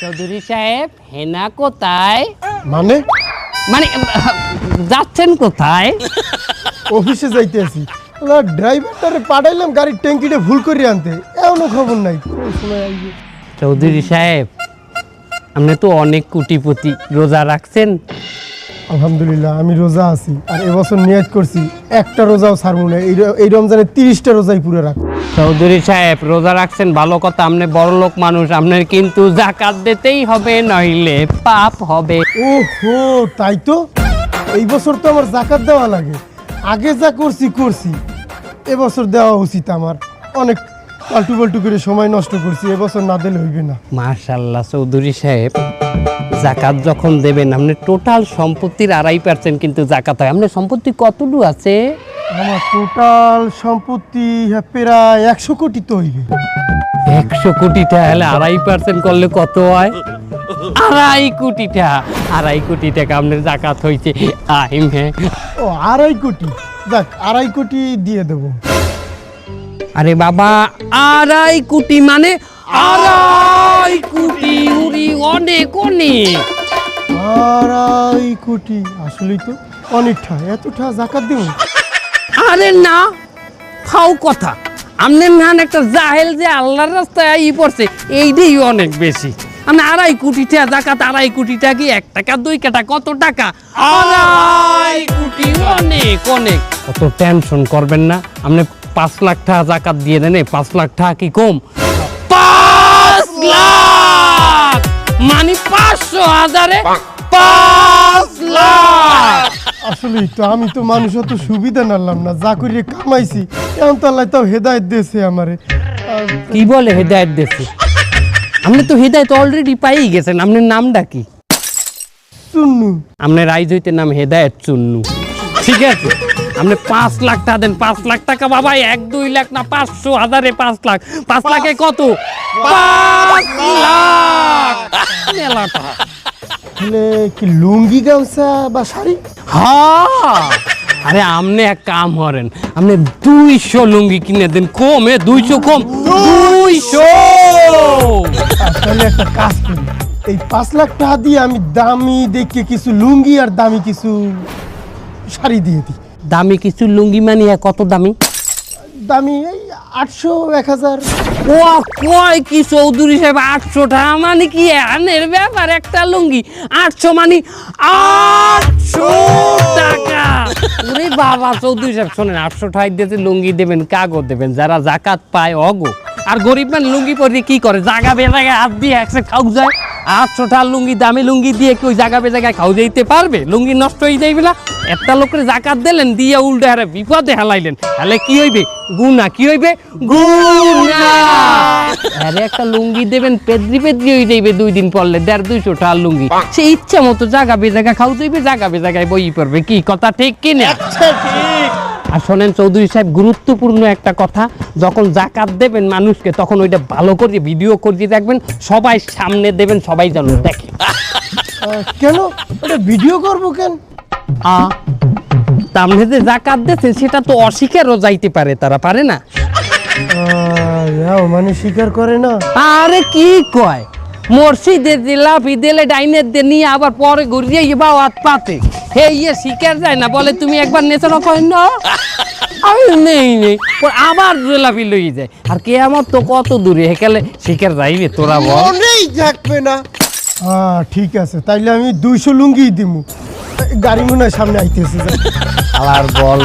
চৌধুরী সাহেব হেনা কোথায়? মানে? মানে যাচ্ছেন কোথায়? অফিসে যাইতে আছি। ড্রাইভারটারে পাঠাইলাম গাড়ির ট্যাঙ্কিটা ভুল করে আনতে। এমনও খবর নাই। চৌধুরী সাহেব আপনি তো অনেক কুটিপতি। রোজা রাখছেন? আলহামদুলিল্লাহ আমি রোজা আছি। আর এবছর নিয়াজ করছি একটা রোজাও ছাড়বো না। এই রমজানে তিরিশটা রোজাই পুরো রাখ চৌধুরী সাহেব রোজা রাখছেন ভালো কথা আপনি বড় লোক মানুষ আপনার কিন্তু জাকাত দিতেই হবে নইলে পাপ হবে। ও হো তাই তো? এই বছর তো আমার জাকাত দেওয়া লাগে। আগে যা করছি করছি। এবছর দেওয়া উচিত আমার। অনেক পাল্টু পাল্টু করে সময় নষ্ট করছি এবছর না দিলে হইবে না। মাশাল্লাহ চৌধুরী সাহেব জাকাত যখন দেবেন আপনি টোটাল সম্পত্তির আড়াই পার্সেন্ট কিন্তু জাকাত হয়। আপনার সম্পত্তি কতটুকু আছে? আমার টোটাল সম্পত্তি প্রায় একশো কোটি তো হইবে। একশো কোটি টাকা হলে আড়াই পার্সেন্ট করলে কত হয়? আড়াই কোটি টাকা আড়াই কোটি টাকা আপনার জাকাত হয়েছে আহিম হ্যাঁ ও আড়াই কোটি। যাক আড়াই কোটি দিয়ে দেবো। আরে বাবা আড়াই কোটি মানে আড়াই কোটি উড়ি অনেক অনেক। আড়াই কোটি। আসলেই তো অনেকটা। এতটা জাকাত দেবো? আরে না খাও কথা। আপনার নান একটা জাহেল যে আল্লাহর রাস্তায় ই পড়ছে এইটাই অনেক বেশি। আপনি আড়াই কোটি টাকা জাকাত আড়াই কোটি টাকা কি এক টাকা দুই কাটা কত টাকা? আড়াই কোটি অনেক অনেক। অত টেনশন করবেন না আপনি পাঁচ লাখ টাকা জাকাত দিয়ে দেন এই পাঁচ লাখ টাকা কি কম? পাঁচ লাখ! মানে পাঁচশো হাজারে পাঁচ লাখ! আসলেই তো আমি তো মানুষ অত সুবিধা নালাম না যা করিয়ে কামাইছি এখন তো আল্লাহ তাও হেদায়ত দিয়েছে আমারে। কি বলে হেদায়ত দেশে আপনি তো হেদায়ত অলরেডি পাই গেছেন আপনার নামটা কি? চুন্নু। আপনার রাইজ হইতে নাম হেদায়ত চুন্নু। ঠিক আছে? আপনি পাঁচ লাখ টাকা দেন পাঁচ লাখ টাকা বাবা এক দুই লাখ না পাঁচশো হাজারে পাঁচ লাখ। পাঁচ লাখে কত? পাঁচ লাখ! মেলা টাকা। তাহলে কি লুঙ্গি গামছা বা শাড়ি? হ্যাঁ। আরে আপনি এক কাম করেন আপনি দুইশো লুঙ্গি কিনে দেন কম এ দুইশো কম দুইশো। তাহলে একটা কাজ করি এই পাঁচ লাখ টাকা দিয়ে আমি দামি দেখে কিছু লুঙ্গি আর দামি কিছু শাড়ি দিয়ে দিই। দামি কিছু লুঙ্গি মানি কত দামি? দামি এই আটশো এক হাজার। ও কয় কি চৌধুরী সাহেব, আটশো টাকা মানে কি আনের ব্যাপার একটা লুঙ্গি? আটশো মানে আটশো টাকা। ওরে বাবা, চৌধুরী সাহেব, শোনেন, আটশো টাকা দিতে লুঙ্গি দেবেন, কাগজ দেবেন, যারা জাকাত পায়, অগো। আর গরিব মানে লুঙ্গি পরে কি করে? জাগা বেজাগা হাত দিয়ে একসাথে খাউক যায়। আটশো টাকার লুঙ্গি, দামি লুঙ্গি দিয়ে কি ওই জায়গা বেজাগায় খাও যাইতে পারবে? লুঙ্গি নষ্ট হয়ে যাইবে না? একটা লোকের জাকাত দিলেন, দিয়ে উল্টে হারে বিপদে হেলাইলেন। তাহলে কি হইবে? গুনা কি হইবে? গুনা আরে একটা লুঙ্গি দেবেন, পেদ্রি পেদ্রি হয়ে যাইবে দুই দিন পরলে, দেড় দুইশো টাকার লুঙ্গি। সে ইচ্ছা মতো জাগা বেজাগা খাও যাইবে জাগা বেজাগায় বই পড়বে, কি? কথা ঠিক কি না? আর শোনেন চৌধুরী সাহেব গুরুত্বপূর্ণ একটা কথা যখন জাকাত দেবেন মানুষকে তখন ওইটা ভালো করে ভিডিও করে দেখবেন সবাই সামনে দেবেন সবাই যেন দেখে। কেন? ওটা ভিডিও করব কেন? আ তামনে যে জাকাত দিয়েছেন সেটা তো অস্বীকারও যাইতে পারে তারা পারে না। মানে স্বীকার করে না। আরে কি কয়? মসজিদে দিলা ফিদেলে ডাইনের দিয়ে নিয়ে আবার পরে ঘুরিয়ে বাও হাত পাতে। হে ইয়ে শিকার যায় না বলে তুমি একবার নেচানো কয় না। আমি নেই নেই। পর আবার জেলাপি লই যায়। আর কে আমার তো কত দূরে হেকালে শিকার যাইবে তোরা বল। মনেই থাকবে না। হ্যাঁ ঠিক আছে তাইলে আমি দুইশো লুঙ্গি দিমু। গাড়ি মনে সামনে আইতেছে। আর বল।